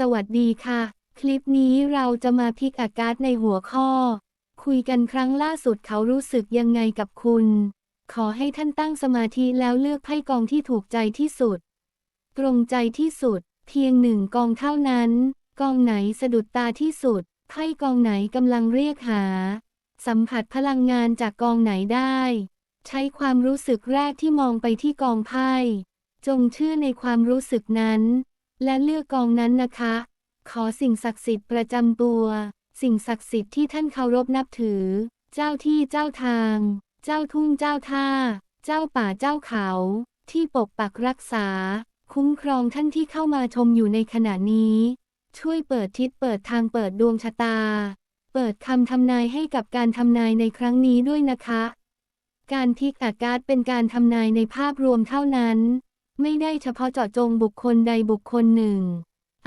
สวัสดีค่ะ คลิปนี้เราจะมาพิกอาการ์ดในหัวข้อ คุยกันครั้งล่าสุดเขารู้สึกยังไงกับคุณ ขอให้ท่านตั้งสมาธิแล้วเลือกไพ่กองที่ถูกใจที่สุด ตรงใจที่สุด เพียงหนึ่งกองเท่านั้น กองไหนสะดุดตาที่สุดไพ่กองไหนกำลังเรียกหา สัมผัสพลังงานจากกองไหนได้ ใช้ความรู้สึกแรกที่มองไปที่กองไพ่จงเชื่อในความรู้สึกนั้น และเลือกกองนั้นนะคะ ขอสิ่งศักดิ์สิทธิ์ประจำตัว สิ่งศักดิ์สิทธิ์ที่ท่านเคารพนับถือ เจ้าที่เจ้าทาง เจ้าทุ่งเจ้าท่า เจ้าป่าเจ้าเขา ที่ปกปักรักษา คุ้มครองท่านที่เข้ามาชมอยู่ในขณะนี้ ช่วยเปิดทิศเปิดทางเปิดดวงชะตา เปิดคำทำนายให้กับการทำนายในครั้งนี้ด้วยนะคะ การพิกอากาศเป็นการทำนายในภาพรวมเท่านั้น ไม่ได้เฉพาะเจาะจงบุคคลใดบุคคลหนึ่ง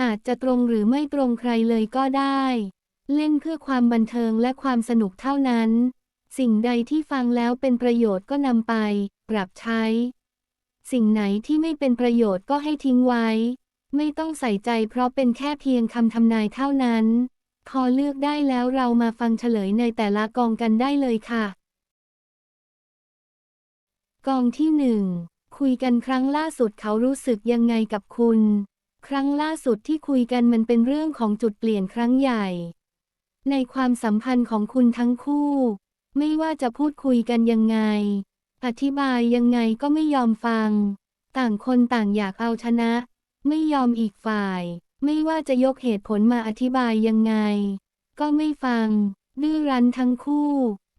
อาจจะตรงหรือไม่ตรงใครเลยก็ได้ เล่นเพื่อความบันเทิงและความสนุกเท่านั้น สิ่งใดที่ฟังแล้วเป็นประโยชน์ก็นำไป ปรับใช้ สิ่งไหนที่ไม่เป็นประโยชน์ก็ให้ทิ้งไว้ ไม่ต้องใส่ใจเพราะเป็นแค่เพียงคำทำนายเท่านั้น พอเลือกได้แล้วเรามาฟังเฉลยในแต่ละกองกันได้เลยค่ะ กองที่หนึ่ง คุยกันครั้งล่าสุดเขารู้สึกยังไงกับคุณ ครั้งล่าสุดที่คุยกันมันเป็นเรื่องของจุดเปลี่ยนครั้งใหญ่ ในความสัมพันธ์ของคุณทั้งคู่ ไม่ว่าจะพูดคุยกันยังไง อธิบายยังไงก็ไม่ยอมฟัง ต่างคนต่างอยากเอาชนะ ไม่ยอมอีกฝ่าย ไม่ว่าจะยกเหตุผลมาอธิบายยังไง ก็ไม่ฟังดื้อรั้นทั้งคู่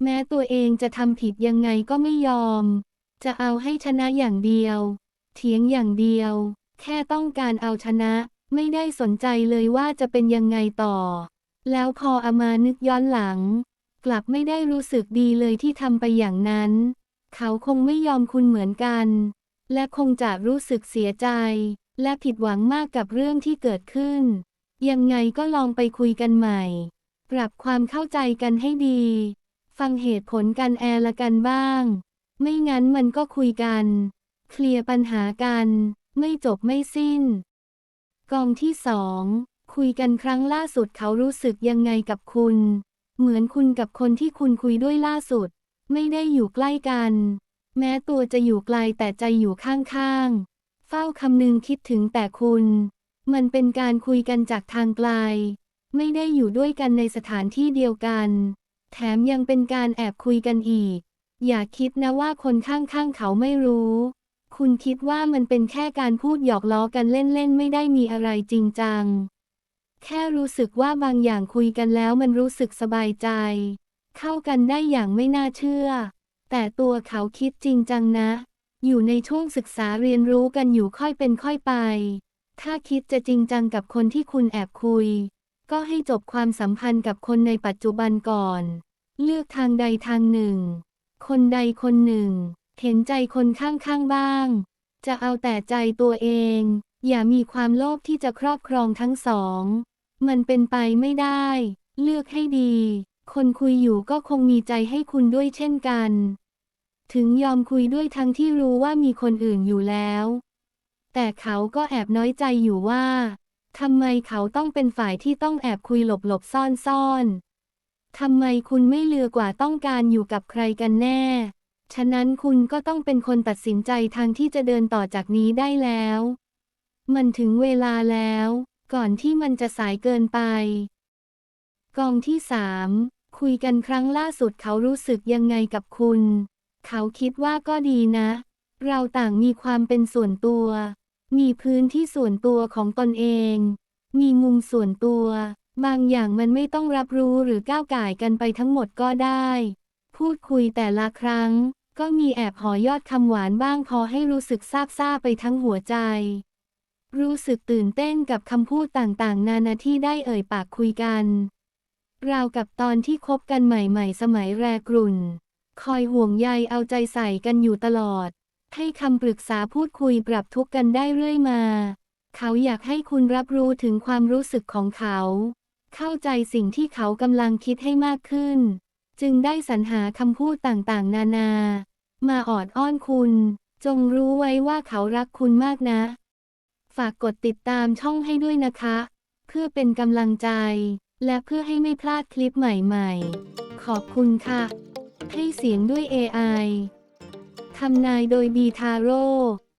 แม้ตัวเองจะทำผิดยังไงก็ไม่ยอม จะเอาให้ชนะอย่างเดียว เถียงอย่างเดียว แค่ต้องการเอาชนะ ไม่ได้สนใจเลยว่าจะเป็นยังไงต่อ แล้วพออามานึกย้อนหลัง กลับไม่ได้รู้สึกดีเลยที่ทำไปอย่างนั้น เขาคงไม่ยอมคุณเหมือนกัน และคงจะรู้สึกเสียใจ และผิดหวังมากกับเรื่องที่เกิดขึ้น ยังไงก็ลองไปคุยกันใหม่ ปรับความเข้าใจกันให้ดี ฟังเหตุผลกันแอละกันบ้าง ไม่งั้นมันก็คุยกัน เคลียร์ปัญหากัน ไม่จบไม่สิ้น กองที่สองคุยกันครั้งล่าสุดเขารู้สึกยังไงกับคุณ เหมือนคุณกับคนที่คุณคุยด้วยล่าสุด ไม่ได้อยู่ใกล้กัน แม้ตัวจะอยู่ไกลแต่ใจอยู่ข้างๆ เฝ้าคำนึงคิดถึงแต่คุณ มันเป็นการคุยกันจากทางไกล ไม่ได้อยู่ด้วยกันในสถานที่เดียวกัน แถมยังเป็นการแอบคุยกันอีก อย่าคิดนะว่าคนข้างๆเขาไม่รู้ คุณคิดว่ามันเป็นแค่การพูดหยอกล้อกันเล่นๆ ไม่ได้มีอะไรจริงจัง แค่รู้สึกว่าบางอย่างคุยกันแล้วมันรู้สึกสบายใจ เข้ากันได้อย่างไม่น่าเชื่อ แต่ตัวเขาคิดจริงจังนะ อยู่ในช่วงศึกษาเรียนรู้กันอยู่ค่อยเป็นค่อยไป ถ้าคิดจะจริงจังกับคนที่คุณแอบคุย ก็ให้จบความสัมพันธ์กับคนในปัจจุบันก่อน เลือกทางใดทางหนึ่ง คนใดคนหนึ่ง เห็นใจคนข้างๆบ้าง จะเอาแต่ใจตัวเอง อย่ามีความโลภที่จะครอบครองทั้งสอง มันเป็นไปไม่ได้ เลือกให้ดี คนคุยอยู่ก็คงมีใจให้คุณด้วยเช่นกัน ถึงยอมคุยด้วยทั้งที่รู้ว่ามีคนอื่นอยู่แล้ว แต่เขาก็แอบน้อยใจอยู่ว่าทำไมเขาต้องเป็นฝ่ายที่ต้องแอบคุยหลบหลบซ่อนซ่อน ทำไมคุณไม่เลือกว่าต้องการอยู่กับใครกันแน่ ฉะนั้นคุณก็ต้องเป็นคนตัดสินใจทางที่จะเดินต่อจากนี้ได้แล้ว มันถึงเวลาแล้ว ก่อนที่มันจะสายเกินไป กองที่สามคุยกันครั้งล่าสุดเขารู้สึกยังไงกับคุณ เขาคิดว่าก็ดีนะ เราต่างมีความเป็นส่วนตัว มีพื้นที่ส่วนตัวของตนเอง มีมุมส่วนตัว บางอย่างมันไม่ต้องรับรู้หรือก้าวก่ายกันไปทั้งหมดก็ได้ พูดคุยแต่ละครั้ง ก็มีแอบหอยอดคำหวานบ้างพอให้รู้สึกซาบซ่าไปทั้งหัวใจ รู้สึกตื่นเต้นกับคำพูดต่างๆ นานาที่ได้เอ่ยปากคุยกัน ราวกับตอนที่คบกันใหม่ๆ สมัยแรกรุ่น คอยห่วงใยเอาใจใส่กันอยู่ตลอด ให้คำปรึกษาพูดคุยปรับทุกข์กันได้เรื่อยมา เขาอยากให้คุณรับรู้ถึงความรู้สึกของเขา เข้าใจสิ่งที่เขากำลังคิดให้มากขึ้น จึงได้สรรหาคำพูดต่างๆ นานา มาออดอ้อนคุณ จงรู้ไว้ว่าเขารักคุณมากนะ ฝากกดติดตามช่องให้ด้วยนะคะ เพื่อเป็นกำลังใจ และเพื่อให้ไม่พลาดคลิปใหม่ๆ ขอบคุณค่ะ ให้เสียงด้วย AI ทำนายโดยบีทาโร่